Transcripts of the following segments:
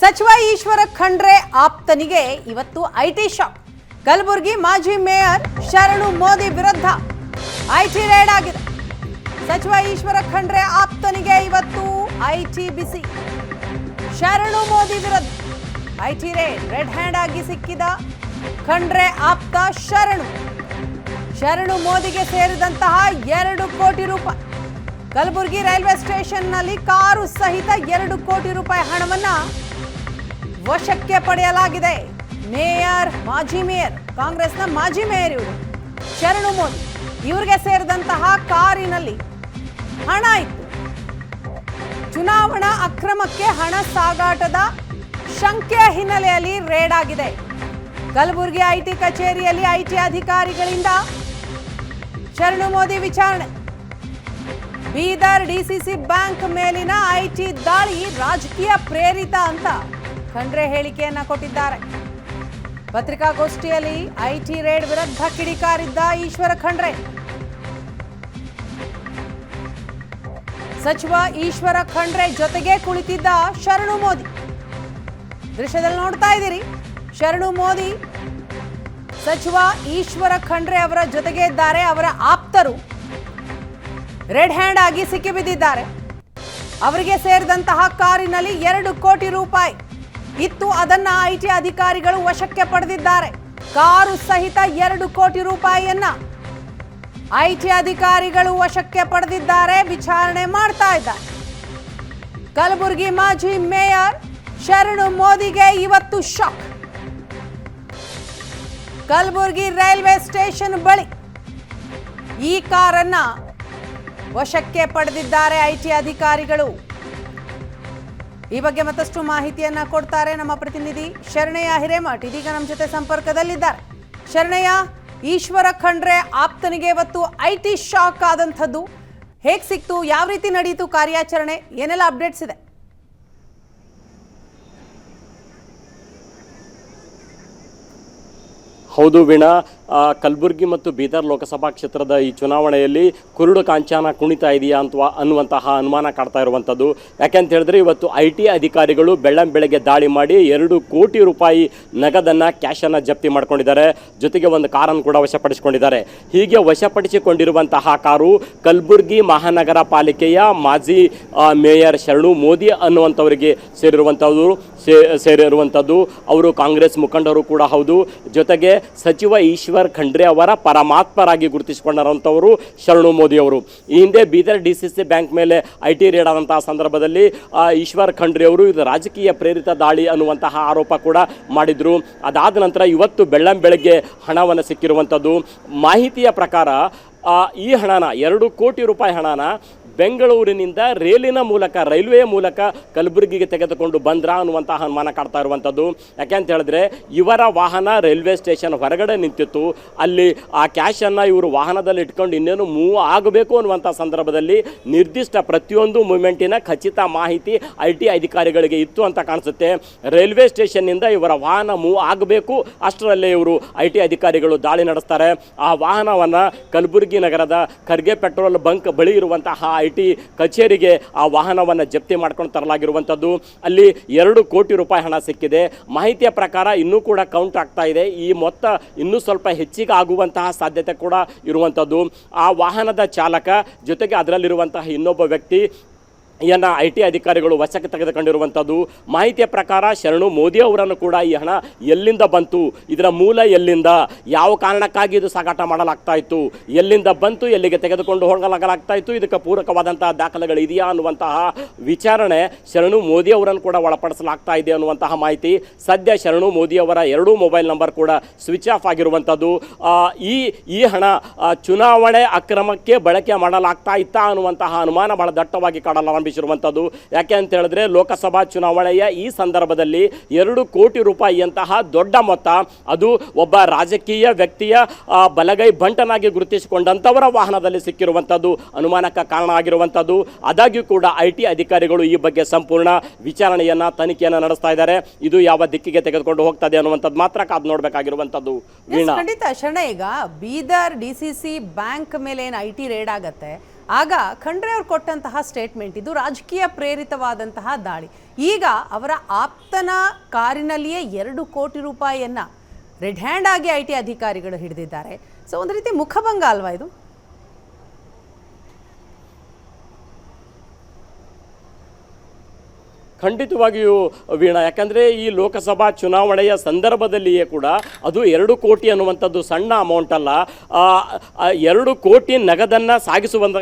ಸಚಿವ ಈಶ್ವರ ಖಂಡ್ರೆ ಆಪ್ತನಿಗೆ ಇವತ್ತು IT shock. Kalaburagi ಮಾಜಿ ಮೇಯರ್ ಶರಣು ಮೋದಿ ವಿರುದ್ಧ ಐಟಿ ರೇಡ್ ಆಗಿದೆ. ಸಚಿವ ಈಶ್ವರ ಖಂಡ್ರೆ ಆಪ್ತನಿಗೆ ಇವತ್ತು ಐಟಿ ಬಿಸಿ. ಶರಣು ಮೋದಿ ವಿರುದ್ಧ ಐಟಿ ರೇಡ್ ರೆಡ್ ಹ್ಯಾಂಡ್ ಆಗಿ ಸಿಕ್ಕಿದ ಖಂಡ್ರೆ ಆಪ್ತ ಶರಣು. ಶರಣು ಮೋದಿಗೆ ಸೇರಿದಂತಹ ಎರಡು ಕೋಟಿ ರೂಪಾಯಿ. ಕಲಬುರಗಿ ರೈಲ್ವೆ ಸ್ಟೇಷನ್ನಲ್ಲಿ ಕಾರು ಸಹಿತ ಎರಡು ಕೋಟಿ ರೂಪಾಯಿ ಹಣವನ್ನ ವಶಕ್ಕೆ ಪಡೆಯಲಾಗಿದೆ. ಮೇಯರ್, ಮಾಜಿ ಮೇಯರ್, ಕಾಂಗ್ರೆಸ್ನ ಮಾಜಿ ಮೇಯರ್ ಇವರು. ಶರಣು ಮೋದಿ, ಇವರಿಗೆ ಸೇರಿದಂತಹ ಕಾರಿನಲ್ಲಿ ಹಣ ಇತ್ತು. ಚುನಾವಣಾ ಅಕ್ರಮಕ್ಕೆ ಹಣ ಸಾಗಾಟದ ಶಂಕೆಯ ಹಿನ್ನೆಲೆಯಲ್ಲಿ ರೇಡ್ ಆಗಿದೆ. ಕಲಬುರಗಿ ಐಟಿ ಕಚೇರಿಯಲ್ಲಿ ಐಟಿ ಅಧಿಕಾರಿಗಳಿಂದ ಶರಣು ಮೋದಿ ವಿಚಾರಣೆ. ಬೀದರ್ ಡಿಸಿಸಿ ಬ್ಯಾಂಕ್ ಮೇಲಿನ ಐಟಿ ದಾಳಿ ರಾಜಕೀಯ ಪ್ರೇರಿತ ಅಂತ. ಖಂಡ್ರೆ ಹೇಳಿಕೆಯನ್ನ ಕೊಟ್ಟಿದ್ದಾರೆ. ಪತ್ರಿಕಾಗೋಷ್ಠಿಯಲ್ಲಿ ಐಟಿ ರೇಡ್ ವಿರುದ್ಧ ಕಿಡಿಕಾರಿದ್ದ ಈಶ್ವರ ಖಂಡ್ರೆ. ಸಚಿವ ಈಶ್ವರ ಖಂಡ್ರೆ ಜೊತೆಗೆ ಕುಳಿತಿದ್ದ ಶರಣು ಮೋದಿ. ದೃಶ್ಯದಲ್ಲಿ ನೋಡ್ತಾ ಇದ್ದೀರಿ. ಶರಣು ಮೋದಿ ಸಚಿವ ಈಶ್ವರ ಖಂಡ್ರೆ ಅವರ ಜೊತೆಗೆ ಇದ್ದಾರೆ. ಅವರ ಆಪ್ತರು ರೆಡ್ ಹ್ಯಾಂಡ್ ಆಗಿ ಸಿಕ್ಕಿಬಿದ್ದಿದ್ದಾರೆ ಅವರಿಗೆ ಸೇರಿದಂತಹ ಕಾರಿನಲ್ಲಿ ಎರಡು ಕೋಟಿ ರೂಪಾಯಿ ಇತ್ತು ಅದನ್ನ ಐಟಿ ಅಧಿಕಾರಿಗಳು ವಶಕ್ಕೆ ಪಡೆದಿದ್ದಾರೆ. ಕಾರು ಸಹಿತ ಎರಡು ಕೋಟಿ ರೂಪಾಯಿಯನ್ನ ಐಟಿ ಅಧಿಕಾರಿಗಳು ವಶಕ್ಕೆ ಪಡೆದಿದ್ದಾರೆ ವಿಚಾರಣೆ ಮಾಡ್ತಾ ಇದ್ದಾರೆ. ಕಲಬುರಗಿ ಮಾಜಿ ಮೇಯರ್ ಶರಣು ಮೋದಿಗೆ ಇವತ್ತು ಶಾಕ್. ಕಲಬುರಗಿ ರೈಲ್ವೆ ಸ್ಟೇಷನ್ ಬಳಿ ಈ ಕಾರನ್ನ ವಶಕ್ಕೆ ಪಡೆದಿದ್ದಾರೆ ಐಟಿ ಅಧಿಕಾರಿಗಳು. ಈ ಬಗ್ಗೆ ಮತ್ತಷ್ಟು ಮಾಹಿತಿಯನ್ನ ಕೊಡ್ತಾರೆ ನಮ್ಮ ಪ್ರತಿನಿಧಿ ಶರಣಯ್ಯ ಹಿರೇಮಠ್. ಇದೀಗ ನಮ್ಮ ಜೊತೆ ಸಂಪರ್ಕದಲ್ಲಿದ್ದಾರೆ. ಶರಣಯ್ಯ, ಈಶ್ವರ ಖಂಡ್ರೆ ಆಪ್ತನಿಗೆ ಇವತ್ತು ಐಟಿ ಶಾಕ್ ಆದಂಥದ್ದು. ಹೇಗೆ ಸಿಕ್ತು? ಯಾವ ರೀತಿ ನಡೆಯಿತು ಕಾರ್ಯಾಚರಣೆ? ಏನೆಲ್ಲ ಅಪ್ಡೇಟ್ಸ್ ಇದೆ? ಹೌದು ವೀಣಾ ಕಲ್ಬುರ್ಗಿ ಮತ್ತು ಬೀದರ್ ಲೋಕಸಭಾ ಕ್ಷೇತ್ರದ ಈ ಚುನಾವಣೆಯಲ್ಲಿ ಕುರುಡು ಕಾಂಚಾನ ಕುಣಿತಾ ಇದೆಯಾ ಅಂತ ಅನ್ನುವಂತಹ ಅನುಮಾನ ಕಾಡ್ತಾ ಇರುವಂಥದ್ದು ಯಾಕೆಂತ ಹೇಳಿದ್ರೆ ಇವತ್ತು ಐ ಟಿ ಅಧಿಕಾರಿಗಳು ಬೆಳ್ಳಂ ಬೆಳಗ್ಗೆ ದಾಳಿ ಮಾಡಿ ಎರಡು ಕೋಟಿ ರೂಪಾಯಿ ನಗದನ್ನು ಕ್ಯಾಶನ್ನು ಜಪ್ತಿ ಮಾಡ್ಕೊಂಡಿದ್ದಾರೆ. ಜೊತೆಗೆ ಒಂದು ಕಾರನ್ನು ಕೂಡ ವಶಪಡಿಸಿಕೊಂಡಿದ್ದಾರೆ. ಹೀಗೆ ವಶಪಡಿಸಿಕೊಂಡಿರುವಂತಹ ಕಾರು ಕಲಬುರಗಿ ಮಹಾನಗರ ಪಾಲಿಕೆಯ ಮಾಜಿ ಮೇಯರ್ ಶರಣು ಮೋದಿ ಅನ್ನುವಂಥವರಿಗೆ ಸೇರಿರುವಂಥದ್ದು ಸೇರಿರುವಂಥದ್ದು ಅವರು ಕಾಂಗ್ರೆಸ್ ಮುಖಂಡರು ಕೂಡ ಹೌದು. ಜೊತೆಗೆ ಸಚಿವ ಈಶ್ವರ್ ಖಂಡ್ರೆ ಅವರ ಪರಮಾತ್ಮರಾಗಿ ಗುರುತಿಸಿಕೊಂಡಂಥವರು ಶರಣು ಮೋದಿ ಅವರು. ಈ ಹಿಂದೆ Bidar D C C bank ಮೇಲೆ ಐ ಟಿ ರೇಡ್ ಆದಂತಹ ಸಂದರ್ಭದಲ್ಲಿ ಈಶ್ವರ್ ಖಂಡ್ರೆ ಅವರು ಇದು ರಾಜಕೀಯ ಪ್ರೇರಿತ ದಾಳಿ ಅನ್ನುವಂತಹ ಆರೋಪ ಕೂಡ ಮಾಡಿದ್ರು. ಅದಾದ ನಂತರ ಇವತ್ತು ಬೆಳ್ಳಂ ಬೆಳಗ್ಗೆ ಹಣವನ್ನು ಸಿಕ್ಕಿರುವಂಥದ್ದು. ಮಾಹಿತಿಯ ಪ್ರಕಾರ ಈ ಹಣನ, ಎರಡು ಕೋಟಿ ರೂಪಾಯಿ ಹಣನ ಬೆಂಗಳೂರಿನಿಂದ ರೈಲಿನ ಮೂಲಕ ರೈಲ್ವೆ ಮೂಲಕ ಕಲಬುರಗಿಗೆ ತೆಗೆದುಕೊಂಡು ಬಂದ್ರ ಅನ್ನುವಂತಹ ಅನುಮಾನ ಕಾಡ್ತಾ ಇರುವಂಥದ್ದು ಯಾಕೆಂತ ಹೇಳಿದ್ರೆ, ಇವರ ವಾಹನ ರೈಲ್ವೆ ಸ್ಟೇಷನ್ ಹೊರಗಡೆ ನಿಂತಿತ್ತು. ಅಲ್ಲಿ ಆ ಕ್ಯಾಶನ್ನು ಇವರು ವಾಹನದಲ್ಲಿ ಇಟ್ಕೊಂಡು ಇನ್ನೇನು ಮೂವ್ ಆಗಬೇಕು ಅನ್ನುವಂಥ ಸಂದರ್ಭದಲ್ಲಿ ನಿರ್ದಿಷ್ಟ ಪ್ರತಿಯೊಂದು ಮೂಮೆಂಟಿನ ಖಚಿತ ಮಾಹಿತಿ ಐ ಟಿ ಅಧಿಕಾರಿಗಳಿಗೆ ಇತ್ತು ಅಂತ ಕಾಣಿಸುತ್ತೆ. ರೈಲ್ವೆ ಸ್ಟೇಷನ್ನಿಂದ ಇವರ ವಾಹನ ಮೂವ್ ಆಗಬೇಕು, ಅಷ್ಟರಲ್ಲೇ ಇವರು ಐ ಟಿ ಅಧಿಕಾರಿಗಳು ದಾಳಿ ನಡೆಸ್ತಾರೆ. ಆ ವಾಹನವನ್ನು ಕಲಬುರಗಿ ನಗರದ ಖರ್ಗೆ ಪೆಟ್ರೋಲ್ ಬಂಕ್ ಬಳಿ ಇರುವಂತಹ ಐ ಟಿ ಕಚೇರಿಗೆ ಆ ವಾಹನವನ್ನು ಜಪ್ತಿ ಮಾಡ್ಕೊಂಡು ತರಲಾಗಿರುವಂಥದ್ದು ಅಲ್ಲಿ ಎರಡು ಕೋಟಿ ರೂಪಾಯಿ ಹಣ ಸಿಕ್ಕಿದೆ. ಮಾಹಿತಿಯ ಪ್ರಕಾರ ಇನ್ನೂ ಕೂಡ ಕೌಂಟ್ ಆಗ್ತಾ ಇದೆ. ಈ ಮೊತ್ತ ಇನ್ನೂ ಸ್ವಲ್ಪ ಹೆಚ್ಚಿಗೆ ಆಗುವಂತಹ ಸಾಧ್ಯತೆ ಕೂಡ ಇರುವಂಥದ್ದು ಆ ವಾಹನದ ಚಾಲಕ ಜೊತೆಗೆ ಅದರಲ್ಲಿರುವಂತಹ ಇನ್ನೊಬ್ಬ ವ್ಯಕ್ತಿ ಇದನ್ನು ಐ ಟಿ ಅಧಿಕಾರಿಗಳು ವಶಕ್ಕೆ ತೆಗೆದುಕೊಂಡಿರುವಂಥದ್ದು. ಮಾಹಿತಿಯ ಪ್ರಕಾರ ಶರಣು ಮೋದಿ ಅವರನ್ನು ಕೂಡ ಈ ಹಣ ಎಲ್ಲಿಂದ ಬಂತು, ಇದರ ಮೂಲ ಎಲ್ಲಿಂದ, ಯಾವ ಕಾರಣಕ್ಕಾಗಿ ಇದು ಸಾಗಾಟ ಮಾಡಲಾಗ್ತಾ ಇತ್ತು, ಎಲ್ಲಿಂದ ಬಂತು, ಎಲ್ಲಿಗೆ ತೆಗೆದುಕೊಂಡು ಹೋಗಲಾಗಲಾಗ್ತಾ ಇತ್ತು, ಇದಕ್ಕೆ ಪೂರಕವಾದಂತಹ ದಾಖಲೆಗಳು ಇದೆಯಾ ಅನ್ನುವಂತಹ ವಿಚಾರಣೆ ಶರಣು ಮೋದಿ ಅವರನ್ನು ಕೂಡ ಒಳಪಡಿಸಲಾಗ್ತಾ ಇದೆ ಅನ್ನುವಂತಹ ಮಾಹಿತಿ. ಸದ್ಯ ಶರಣು ಮೋದಿ ಅವರ ಎರಡೂ ಮೊಬೈಲ್ ನಂಬರ್ ಕೂಡ ಸ್ವಿಚ್ ಆಫ್ ಆಗಿರುವಂಥದ್ದು. ಈ ಈ ಹಣ ಚುನಾವಣೆ ಅಕ್ರಮಕ್ಕೆ ಬಳಕೆ ಮಾಡಲಾಗ್ತಾ ಇತ್ತಾ ಅನ್ನುವಂತಹ ಅನುಮಾನ ಬಹಳ ದಟ್ಟವಾಗಿ ಕಾಡಲಾರಂಭಿಸಿರುವಂಥದ್ದು ಯಾಕೆ ಅಂತ ಹೇಳಿದ್ರೆ ಲೋಕಸಭಾ ಚುನಾವಣೆಯ ಈ ಸಂದರ್ಭದಲ್ಲಿ ಎರಡು ಕೋಟಿ ರೂಪಾಯಿಯಂತಹ ದೊಡ್ಡ ಮೊತ್ತ ಅದು ಒಬ್ಬ ರಾಜಕೀಯ ವ್ಯಕ್ತಿಯ ಬಲಗೈ ಬಂಟನಾಗಿ ಗುರುತಿಸಿಕೊಂಡಂಥವರ ವಾಹನದಲ್ಲಿ ಸಿಕ್ಕಿರುವಂಥದ್ದು ಅನುಮಾನಕ್ಕೆ ಕಾರಣ ಆಗಿರುವಂಥದ್ದು ಆದಾಗ್ಯೂ ಕೂಡ ಐ ಟಿ ಅಧಿಕಾರಿಗಳು ಈ ಬಗ್ಗೆ ಸಂಪೂರ್ಣ ವಿಚಾರಣೆಯನ್ನ ತನಿಖೆಯನ್ನು ನಡೆಸ್ತಾ ಇದ್ದಾರೆ. ಇದು ಯಾವ ದಿಕ್ಕಿಗೆ ತೆಗೆದುಕೊಂಡು ಹೋಗ್ತದೆ ಅನ್ನುವಂಥದ್ದು ಮಾತ್ರ ಕಾದು ನೋಡಬೇಕಾಗಿರುವಂಥದ್ದು ವೀಣಾ. ಖಂಡಿತ ಶರಣ ಈಗ Bidar D C C bank ಮೇಲೆ ಏನು ಐ ಟಿ ರೇಡ್ ಆಗತ್ತೆ? ಆಗ ಖಂಡ್ರೆ ಅವರು ಕೊಟ್ಟಂತಹ ಸ್ಟೇಟ್ಮೆಂಟ್ ಇದು ರಾಜಕೀಯ ಪ್ರೇರಿತವಾದಂತಹ ದಾಳಿ. ಈಗ ಅವರ ಆಪ್ತನ ಕಾರಿನಲ್ಲಿಯೇ ಎರಡು ಕೋಟಿ ರೂಪಾಯಿಯನ್ನು ರೆಡ್ ಹ್ಯಾಂಡ್ ಆಗಿ ಐ ಟಿ ಅಧಿಕಾರಿಗಳು ಹಿಡಿದಿದ್ದಾರೆ. ಸೊ ಒಂದು ರೀತಿ ಮುಖಭಂಗ ಅಲ್ವಾ ಇದು? ಖಂಡಿತವಾಗಿಯೂ ವೀಣಾ, ಯಾಕಂದರೆ ಈ ಲೋಕಸಭಾ ಚುನಾವಣೆಯ ಸಂದರ್ಭದಲ್ಲಿಯೇ ಕೂಡ ಅದು ಎರಡು ಕೋಟಿ ಅನ್ನುವಂಥದ್ದು ಸಣ್ಣ ಅಮೌಂಟ್ ಅಲ್ಲ. ಎರಡು ಕೋಟಿ ನಗದನ್ನು ಸಾಗಿಸುವಂತ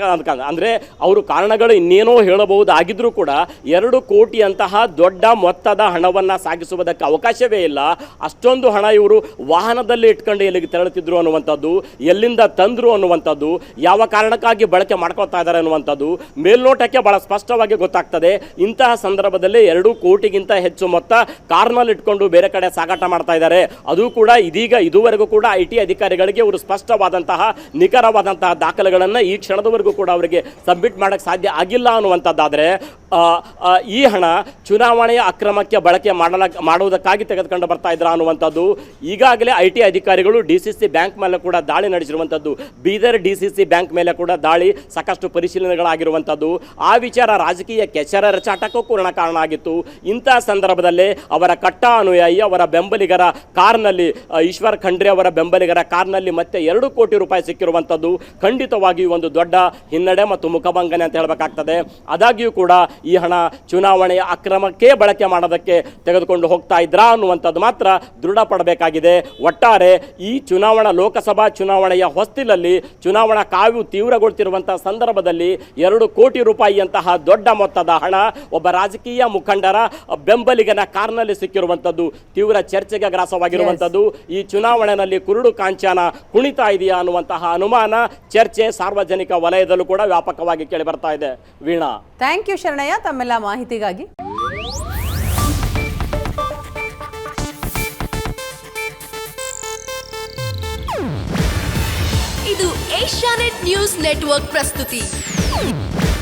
ಅಂದರೆ ಅವರು ಕಾರಣಗಳು ಇನ್ನೇನೋ ಹೇಳಬಹುದಾಗಿದ್ದರೂ ಕೂಡ ಎರಡು ಕೋಟಿ ಅಂತಹ ದೊಡ್ಡ ಮೊತ್ತದ ಹಣವನ್ನು ಸಾಗಿಸುವುದಕ್ಕೆ ಅವಕಾಶವೇ ಇಲ್ಲ. ಅಷ್ಟೊಂದು ಹಣ ಇವರು ವಾಹನದಲ್ಲಿ ಇಟ್ಕೊಂಡು ಎಲ್ಲಿಗೆ ತೆರಳುತ್ತಿದ್ರು ಅನ್ನುವಂಥದ್ದು, ಎಲ್ಲಿಂದ ತಂದರು ಅನ್ನುವಂಥದ್ದು, ಯಾವ ಕಾರಣಕ್ಕಾಗಿ ಬಳಕೆ ಮಾಡ್ಕೋತಾ ಇದ್ದಾರೆ ಅನ್ನುವಂಥದ್ದು ಮೇಲ್ನೋಟಕ್ಕೆ ಭಾಳ ಸ್ಪಷ್ಟವಾಗಿ ಗೊತ್ತಾಗ್ತದೆ. ಇಂತಹ ಸಂದರ್ಭದಲ್ಲಿ ಎರಡು ಕೋಟಿಗಿಂತ ಹೆಚ್ಚು ಮೊತ್ತ ಕಾರ್ನಲ್ಲಿ ಇಟ್ಕೊಂಡು ಬೇರೆ ಕಡೆ ಸಾಗಾಟ ಮಾಡ್ತಾ ಇದ್ದಾರೆ. ಅದು ಕೂಡ ಇದೀಗ ಇದುವರೆಗೂ ಕೂಡ ಐ ಅಧಿಕಾರಿಗಳಿಗೆ ಅವರು ಸ್ಪಷ್ಟವಾದಂತಹ ನಿಖರವಾದಂತಹ ದಾಖಲೆಗಳನ್ನು ಈ ಕ್ಷಣದವರೆಗೂ ಕೂಡ ಅವರಿಗೆ ಸಬ್ಮಿಟ್ ಮಾಡೋಕ್ಕೆ ಸಾಧ್ಯ ಆಗಿಲ್ಲ ಅನ್ನುವಂಥದ್ದಾದರೆ ಈ ಹಣ ಚುನಾವಣೆಯ ಅಕ್ರಮಕ್ಕೆ ಬಳಕೆ ಮಾಡಲ, ಮಾಡುವುದಕ್ಕಾಗಿ ತೆಗೆದುಕೊಂಡು ಬರ್ತಾ ಇದ್ರ ಅನ್ನುವಂಥದ್ದು, ಈಗಾಗಲೇ ಐ ಟಿ ಅಧಿಕಾರಿಗಳು ಡಿ ಸಿ ಸಿ ಬ್ಯಾಂಕ್ ಮೇಲೆ ಕೂಡ ದಾಳಿ ನಡೆಸಿರುವಂಥದ್ದು, Bidar D C C bank ಮೇಲೆ ಕೂಡ ದಾಳಿ ಸಾಕಷ್ಟು ಪರಿಶೀಲನೆಗಳಾಗಿರುವಂಥದ್ದು. ಆ ವಿಚಾರ ರಾಜಕೀಯ ಕೆಸರ ರಚಾಟಕ್ಕೂ ಕೂಡ ಕಾರಣ ಆಗಿತ್ತು ಇಂಥ ಸಂದರ್ಭದಲ್ಲಿ ಅವರ ಕಟ್ಟ ಅನುಯಾಯಿ ಅವರ ಬೆಂಬಲಿಗರ ಕಾರ್ನಲ್ಲಿ ಈಶ್ವರ್ ಖಂಡ್ರೆ ಅವರ ಬೆಂಬಲಿಗರ ಕಾರ್ನಲ್ಲಿ ಮತ್ತೆ ಎರಡು ಕೋಟಿ ರೂಪಾಯಿ ಸಿಕ್ಕಿರುವಂಥದ್ದು ಖಂಡಿತವಾಗಿಯೂ ಒಂದು ದೊಡ್ಡ ಹಿನ್ನಡೆ ಮತ್ತು ಮುಖಭಂಗನೆ ಅಂತ ಹೇಳಬೇಕಾಗ್ತದೆ. ಆದಾಗ್ಯೂ ಕೂಡ ಈ ಹಣ ಚುನಾವಣೆಯ ಅಕ್ರಮಕ್ಕೆ ಬಳಕೆ ಮಾಡೋದಕ್ಕೆ ತೆಗೆದುಕೊಂಡು ಹೋಗ್ತಾ ಇದ್ರಾ ಅನ್ನುವಂಥದ್ದು ಮಾತ್ರ ದೃಢಪಡಬೇಕಾಗಿದೆ ಒಟ್ಟಾರೆ ಈ ಚುನಾವಣಾ ಲೋಕಸಭಾ ಚುನಾವಣೆಯ ಹೊಸ್ತಿಲಲ್ಲಿ ಚುನಾವಣಾ ಕಾವು ತೀವ್ರಗೊಳ್ತಿರುವಂತಹ ಸಂದರ್ಭದಲ್ಲಿ ಎರಡು ಕೋಟಿ ರೂಪಾಯಿಯಂತಹ ದೊಡ್ಡ ಮೊತ್ತದ ಹಣ ಒಬ್ಬ ರಾಜಕೀಯ ಮುಖಂಡರ ಬೆಂಬಲಿಗನ ಕಾರ್ನಲ್ಲಿ ಸಿಕ್ಕಿರುವಂಥದ್ದು ತೀವ್ರ ಚರ್ಚೆಗೆ ಗ್ರಾಸವಾಗಿರುವಂಥದ್ದು ಈ ಚುನಾವಣೆಯಲ್ಲಿ ಕುರುಡು ಕಾಂಚನ ಕುಣಿತಾ ಇದೆಯಾ ಅನ್ನುವಂತಹ ಅನುಮಾನ ಚರ್ಚೆ ಸಾರ್ವಜನಿಕ ವಲಯದಲ್ಲೂ ಕೂಡ ವ್ಯಾಪಕವಾಗಿ ಕೇಳಿ ಬರ್ತಾ ಇದೆ. ವೀಣಾ. Thank you Sharanaiah. ತಮ್ಮೆಲ್ಲ ಮಾಹಿತಿಗಾಗಿ. ಇದು ಏಷ್ಯಾನೆಟ್ ನ್ಯೂಸ್ ನೆಟ್ವರ್ಕ್ ಪ್ರಸ್ತುತಿ.